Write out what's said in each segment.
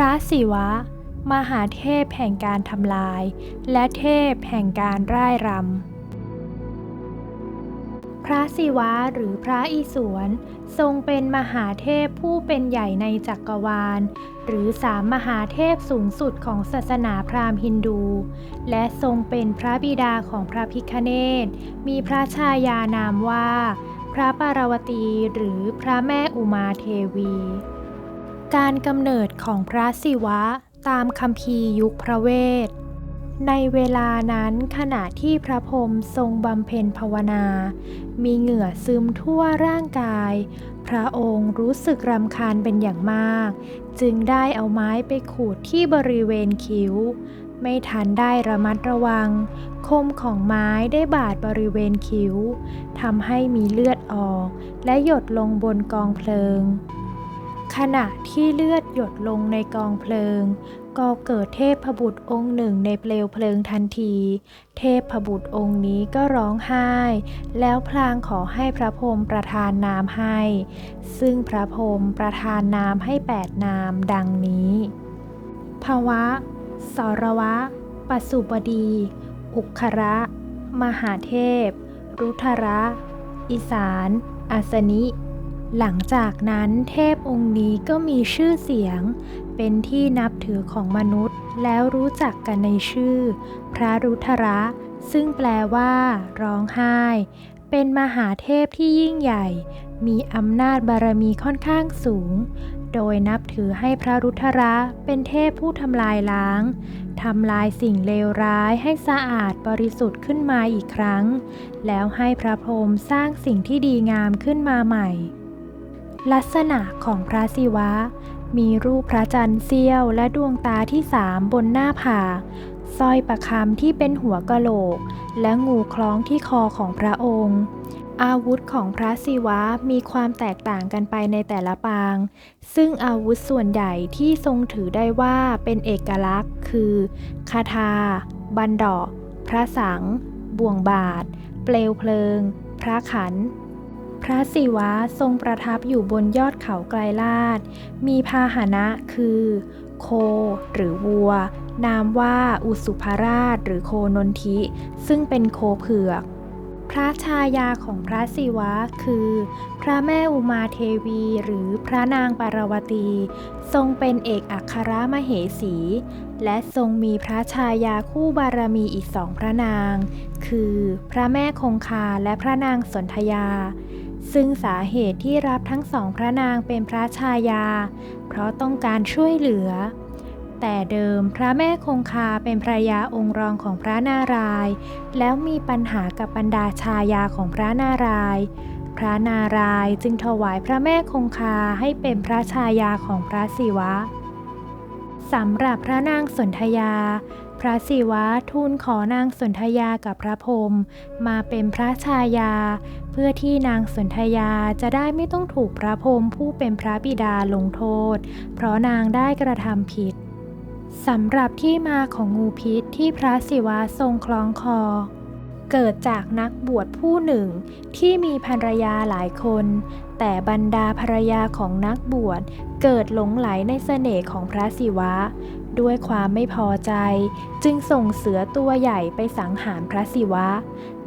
พระศิวะ มหาเทพแห่งการทำลาย และเทพแห่งการร่ายรำ พระศิวะหรือพระอิศวรทรงเป็นมหาเทพผู้เป็นใหญ่ในจักรวาล หรือสามมหาเทพสูงสุดของศาสนาพราหมณ์ฮินดู และทรงเป็นพระบิดาของพระพิคเนตมีพระชายานามว่า พระปารวตีหรือพระแม่อุมาเทวี การกำเนิดของพระศิวะตามคัมภียุคพระเวท ในเวลานั้นขณะที่พระพรหมทรงบำเพ็ญภาวนา มีเหงื่อซึมทั่วร่างกาย พระองค์รู้สึกรำคาญเป็นอย่างมาก จึงได้เอาไม้ไปขูดที่บริเวณคิ้ว ไม่ทันได้ระมัดระวัง คมของไม้ได้บาดบริเวณคิ้วทำให้มีเลือดออก และหยดลงบนกองเพลิง ขณะที่เลือดหยดลงในกองเพลิง ก็เกิดเทพบุตรองค์หนึ่งในเปลวเพลิงทันที เทพบุตรองค์นี้ก็ร้องไห้ แล้วพลางขอให้พระพรหมประทานนามให้ ซึ่งพระพรหมประทานนามให้แปดนามดังนี้ภวะ สรวะ ปสุบดี อุคระ มหาเทพ รุทระ อิสานอัสนิ หลังจากนั้นเทพองค์นี้ก็มีชื่อเสียง เป็นที่นับถือของมนุษย์ แล้วรู้จักกันในชื่อ พระรุทระ ซึ่งแปลว่า ร้องไห้ เป็นมหาเทพที่ยิ่งใหญ่ มีอำนาจบารมีค่อนข้างสูง โดยนับถือให้พระรุทระเป็นเทพผู้ทำลายล้างทำลายสิ่งเลวร้ายให้สะอาดบริสุทธิ์ขึ้นมาอีกครั้ง แล้วให้พระพรหมสร้างสิ่งที่ดีงามขึ้นมาใหม่ ลักษณะของพระศิวะ มีรูปพระจันทร์เสี้ยวและดวงตาที่สามบนหน้าผาสร้อยประคำที่เป็นหัวกะโหลก และงูคล้องที่คอของพระองค์ อาวุธของพระศิวะมีความแตกต่างกันไปในแต่ละปาง ซึ่งอาวุธส่วนใหญ่ที่ทรงถือได้ว่าเป็นเอกลักษณ์ คือคาถาบันดอกพระสัง บ่วงบาท เปลวเพลิง พระขัน พระศิวะทรงประทับอยู่บนยอดเขาไกลลาด มีพาหนะคือ โค หรือวัว นามว่าอุสุภราชหรือโคนนทิ ซึ่งเป็นโคเผือก พระชายาของพระศิวะคือ พระแม่อุมาเทวีหรือพระนางปารวตี ทรงเป็นเอกอัครมเหสี และทรงมีพระชายาคู่บารมีอีกสองพระนาง คือ พระแม่คงคาและพระนางสนธยา ซึ่งสาเหตุที่รับทั้งสองพระนางเป็นพระชายา เพราะต้องการช่วยเหลือ แต่เดิมพระแม่คงคาเป็นภรยาองค์รองของพระนารายณ์แล้วมีปัญหากับบรรดาชายาของพระนารายณ์พระนารายณ์จึงถวายพระแม่คงคาให้เป็นพระชายาของพระศิวะสำหรับพระนางสนธยา พระศิวะทูลขอนางสนธยากับพระพรหมมาเป็นพระชายา เพื่อที่นางสนธยาจะได้ไม่ต้องถูกพระพรหมผู้เป็นพระบิดาลงโทษ เพราะนางได้กระทำผิดสำหรับที่มาของงูพิษที่พระศิวะทรงคล้องคอ เกิดจากนักบวชผู้หนึ่งที่มีภรรยาหลายคน แต่บรรดาภรรยาของนักบวชเกิดหลงไหลในเสน่ห์ของพระศิวะ ด้วยความไม่พอใจ จึงส่งเสือตัวใหญ่ไปสังหารพระศิวะ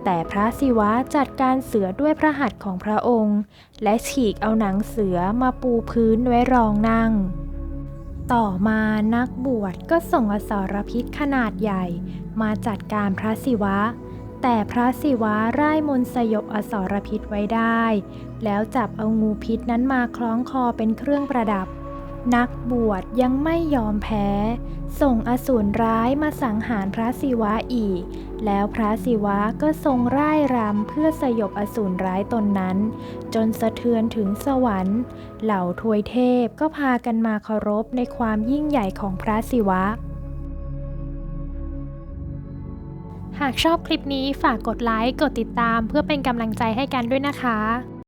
แต่พระศิวะจัดการเสือด้วยพระหัตถ์ของพระองค์ และฉีกเอาหนังเสือมาปูพื้นไว้รองนั่ง ต่อมานักบวชก็ส่งอสรพิษขนาดใหญ่ มาจัดการพระศิวะแต่พระศิวะร่ายมนสยบอสรพิษไว้ได้ แล้วจับเอางูพิษนั้นมาคล้องคอเป็นเครื่องประดับ นักบวชยังไม่ยอมแพ้ ส่งอสูรร้ายมาสังหารพระศิวะอีก แล้วพระศิวะก็ทรงร่ายรำเพื่อสยบอสูรร้ายตนนั้น จนสะเทือนถึงสวรรค์ เหล่าทวยเทพก็พากันมาเคารพในความยิ่งใหญ่ของพระศิวะ หากชอบคลิปนี้ฝากกดไลค์ กดติดตามเพื่อเป็นกำลังใจให้กันด้วยนะคะ